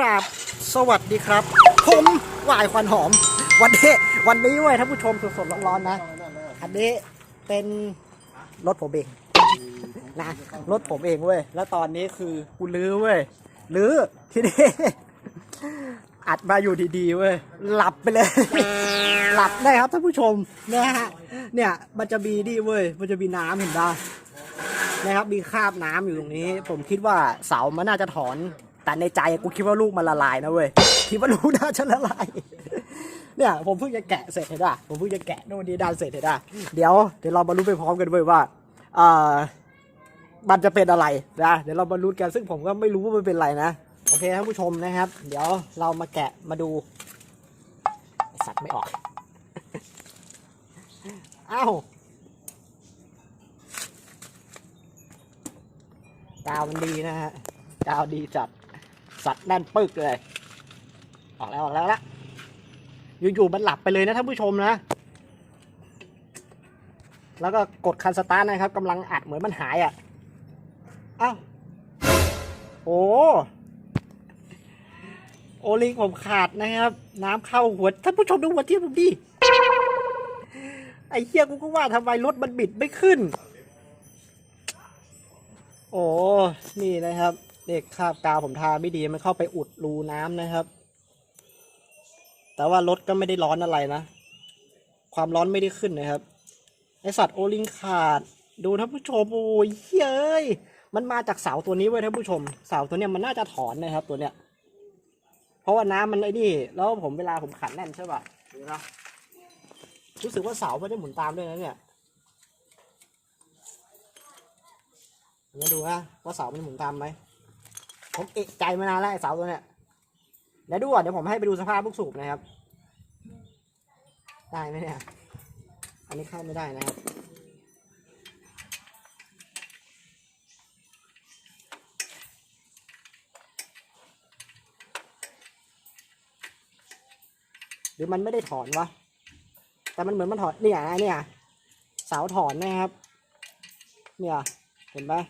ราบสวัสดีครับ ผมวายควันหอม วันนี้วันนี้เว้ยท่านผู้ชมสดๆร้อนๆนะ อันนี้เป็นรถผมเองนะรถผมเองเว้ยแล้วตอนนี้คือกูลื้อเว้ยลื้อทีนี้อัดมาอยู่ดีๆเว้ยหลับไปเลย หลับได้ครับท่านผู้ชมนะฮะเนี่ยมันจะมีนี่เว้ยมันจะมีน้ำเห็นปะนะครับมีคราบน้ำอยู่ตรงนี้ ผมคิดว่าเสามันน่าจะถอน แต่ในใจกูคิดว่าลูกมันละลายนะเว้ยคิดว่าลูกน่าจะละลายเนี่ยผมเพิ่งจะแกะเสร็จเห็นป่ะผมเพิ่งจะแกะโน่นนี่ด้านเสร็จเห็นป่ะเดี๋ยวเดี๋ยวเรามารู้ไปพร้อมกันเว้ยว่าเอ่อมันจะเป็นอะไรนะเดี๋ยวเรามารู้กันซึ่งผมก็ไม่รู้ว่ามันเป็นอะไรนะโอเคท่านผู้ชมนะครับ เดี๋ยวเรามาแกะมาดูสัตว์ไม่ออกอ้าวกาวมันดีนะฮะกาวดีจัด สัตว์แน่นปึกเลย ออกแล้วออกแล้วละอยู่ๆมันหลับไปเลยนะท่านผู้ชมนะ แล้วก็กดคันสตาร์ทนะครับกำลังอัดเหมือนมันหายอะอ้าวโอ้โอลิงผมขาดนะครับ น้ำเข้าหัวท่านผู้ชมดูหัวเทียบผมดิไอ้เหี้ยกูก็ว่าทำไมรถมันบิดไม่ขึ้น โอ้ นี่นะครับ เด็กคาบกาวผมทาไม่ดีมันเข้าไปอุดรูน้ำนะครับ แต่ว่ารถก็ไม่ได้ร้อนอะไรนะ ความร้อนไม่ได้ขึ้นนะครับ ไอสัตว์โอลิงขาด ดูท่านผู้ชมโอ้ยเฮ้ยมันมาจากเสาตัวนี้เว้ยท่านผู้ชม เสาตัวเนี้ยมันน่าจะถอนนะครับตัวเนี้ย เพราะว่าน้ำมันไอ้นี่ แล้วผมเวลาผมขันแน่นใช่ป่ะดูนะรู้สึกว่าเสาไม่ได้หมุนตามด้วยนะเนี่ยมาดูนะว่าเสามันหมุนตามไหม ผมเอะใจมานานแล้วไอ้เสาตัวเนี้ยเดี๋ยวดูก่อนเดี๋ยวผมให้ไปดูสภาพลูกสูบนะครับ ได้ไหมเนี่ย อันนี้เข้าไม่ได้นะครับ หรือมันไม่ได้ถอนวะ แต่มันเหมือนมันถอนเนี่ยเนี่ยเสาถอนนะครับ เนี่ย เห็นปะ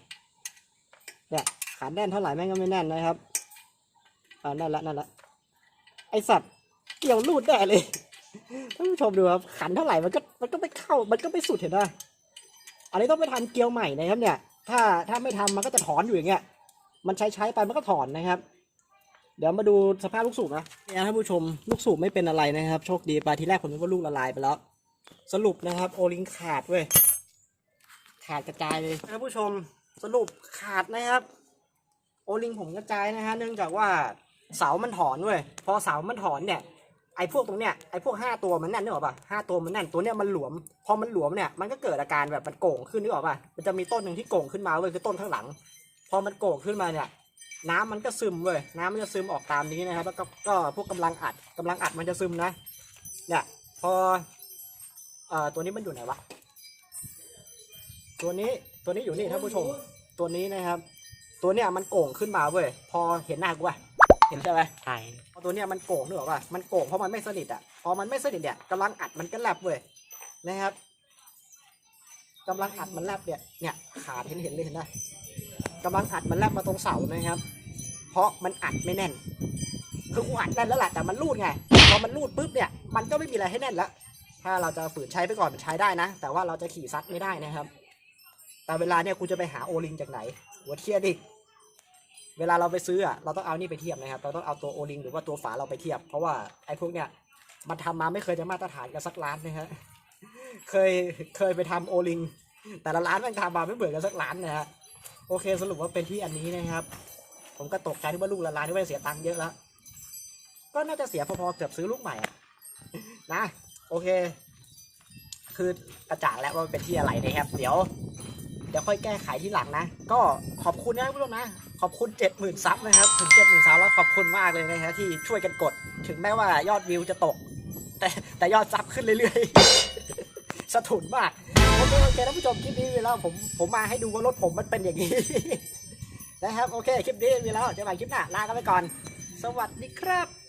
เนี่ย ขาแน่นเท่าไหร่แม่งก็ไม่แน่นนะครับอ่านั่นละนั่นละไอสัตว์เกี่ยวรูดได้เลยท่านผู้ชมดูครับขันเท่าไหร่มันก็มันก็ไม่เข้ามันก็ไม่สุดเห็นไหมอันนี้ต้องไปทำเกลียวใหม่นะครับเนี่ย ถ้าถ้าไม่ทำมันก็จะถอนอยู่อย่างเงี้ย มันใช้ใช้ไปมันก็ถอนนะครับ เดี๋ยวมาดูสภาพลูกสูบนะเนี่ยท่านผู้ชมลูกสูบไม่เป็นอะไรนะครับ โชคดีไปทีแรกผมนึกว่าลูกละลายไปแล้ว สรุปนะครับโอลิงขาดเว้ยขาดกระจายเลยท่านผู้ชมสรุปขาดนะครับ โอลิงผมกระจายนะฮะเนื่องจากว่าเสามันถอนเว้ยพอเสามันถอนเนี่ยไอ้พวกตรงเนี้ยไอ้พวกห้าตัวมันแน่นนึกออกป่ะห้าตัวมันแน่นตัวเนี้ยมันหลวม พอมันหลวมเนี่ยมันก็เกิดอาการแบบมันโก่งขึ้นนึกออกป่ะมันจะมีต้นหนึ่งที่โก่งขึ้นมาเว้ยคือต้นข้างหลัง พอมันโก่งขึ้นมาเนี่ยน้ำมันก็ซึมเว้ยน้ำมันจะซึมออกตามนี้นะครับแล้วก็ก็พวกกำลังอัดกำลังอัดมันจะซึมนะเนี่ยพอเอ่อตัวนี้มันอยู่ไหนวะตัวนี้ตัวนี้อยู่นี่ท่านผู้ชมตัวนี้นะครับ ตัวเนี้ยมันโก่งขึ้นมาเว้ย พอเห็นหน้ากูป่ะเห็นใช่ไหมใช่พอตัวเนี้ยมันโก่งนึกออกป่ะมันโก่งเพราะมันไม่สนิทอะ พอมันไม่สนิทเนี่ยกำลังอัดมันก็แลบเว้ยนะครับกำลังอัดมันแลบเนี่ยเนี่ยขาดเห็นเห็นเลยเห็นไหมกำลังอัดมันแลบมาตรงเสานะครับ เพราะมันอัดไม่แน่น คือกูอัดแน่นแล้วแหละแต่มันรูดไง พอมันรูดปุ๊บเนี่ยมันก็ไม่มีอะไรให้แน่นแล้ว ถ้าเราจะฝืนใช้ไปก่อนมันใช้ได้นะ แต่ว่าเราจะขี่ซัดไม่ได้นะครับ แต่เวลาเนี่ยกูจะไปหาโอลิงจากไหนหัวเทียดิเวลาเราไปซื้ออะเราต้องเอานี่ไปเทียบนะครับ เราต้องเอาตัวโอลิงหรือว่าตัวฝาเราไปเทียบ เพราะว่าไอ้พวกเนี้ยมันทำมาไม่เคยจะมาตรฐานกันสักร้านนะฮะเคยเคยไปทำโอลิงแต่ละร้านมันทำมาไม่เหมือนกันสักร้านนะฮะโอเคสรุปว่าเป็นที่อันนี้นะครับ ผมก็ตกใจที่ว่าลูกละลายที่ว่าเสียตังค์เยอะแล้วก็น่าจะเสียพอๆเกือบซื้อลูกใหม่นะ โอเค คือกระจ่างแล้วว่าเป็นที่อะไรนะครับ เดี๋ยว เดี๋ยวค่อยแก้ไขที่หลังนะ ก็ขอบคุณนะคุณผู้ชมนะ ขอบคุณเจ็ดหมื่นซับนะครับ ถึงเจ็ดหมื่นซับแล้วขอบคุณมากเลยนะฮะที่ช่วยกันกด ถึงแม้ว่ายอดวิวจะตก แต่แต่ยอดซับขึ้นเรื่อยๆ สะทุนมาก โอเคโอเคท่านผู้ชมคลิปนี้มีแล้วผมผมมาให้ดูว่ารถผมมันเป็นอย่างนี้นะครับ โอเค คลิปนี้มีแล้วเจอกันใหม่คลิปหน้าลากันไปก่อน สวัสดีครับ